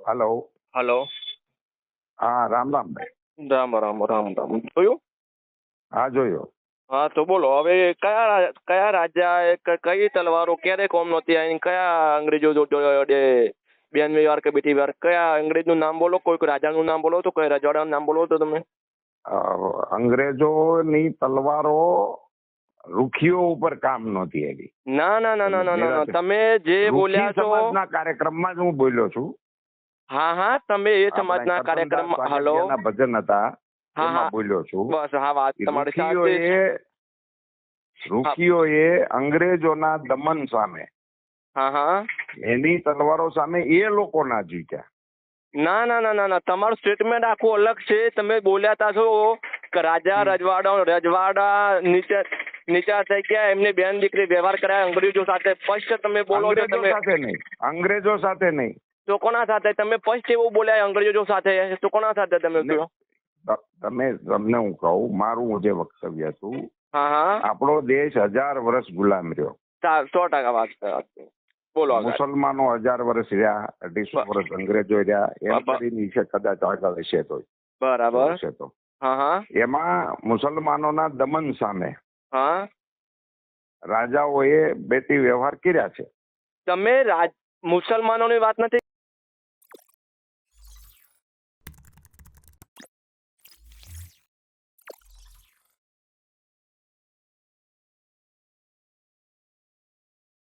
Hello hello હા રામ રામ ભાઈ રામ રામ રામ રામ જોયું હા જોયો હા તો બોલો હવે કયા કયા રાજા કઈ તલવારો ક્યારે કોમ નહોતી આવી કયા અંગ્રેજો બ્યાનવે વાર કે બેટી વાર કયા અંગ્રેજનું નામ બોલો કોઈક રાજાનું નામ બોલો તો કઈ રજવાડાનું નામ બોલો તો તમે અંગ્રેજોની તલવારો રૂખીઓ ઉપર કામ નહોતી આવી ના ના ના ના ના ના ના. તમે જે બોલ્યા છો સમાજના કાર્યક્રમમાં જ હું બોલ્યો છું હા હા તમે એ સમાજના આપણે કાર્યક્રમ કરમદાસ હલો. ભજન હતા હા હા. બોલ્યો છું. બસ હા વાત તમારી સાથે રૂખીઓએ અંગ્રેજોના દમન સામે હા હા. એની તલવારો સામે એ લોકો ના જીત્યા. ના ના ના ના ના તમારું સ્ટેટમેન્ટ આખું અલગ છે. તમે બોલ્યા તા છો કે રાજા રજવાડા રજવાડા નીચે નીચા થઈ ગયા એમને બેન દીકરી વ્યવહાર કરાય અંગ્રેજો સાથે. સ્પષ્ટ તમે બોલો છો અંગ્રેજો તમે. સાથે નહીં અંગ્રેજો સાથે નહીં. તો કોના સાથે? તમે ફર્સ્ટ એવું બોલ્યા અંગ્રેજો સાથે? તો કોના સાથે તમે કહ્યું તમે તમને હું કહું મારું જે વક્તવ્ય હતું હા હા. આપણો દેશ હજાર વર્ષ ગુલામ રહ્યો. સો ટકા વાત. બોલો મુસલમાનો હજાર વર્ષ રહ્યા અઢીસો વર્ષ અંગ્રેજો રહ્યા એમ કરીને છે કદાચ આગળ હશે તો. બરાબર. હશે તો. હા હા. એમાં મુસલમાનોના દમન સામે હા. રાજાઓએ બેટી વ્યવહાર કર્યા છે. તમે મુસલમાનોની વાત નથી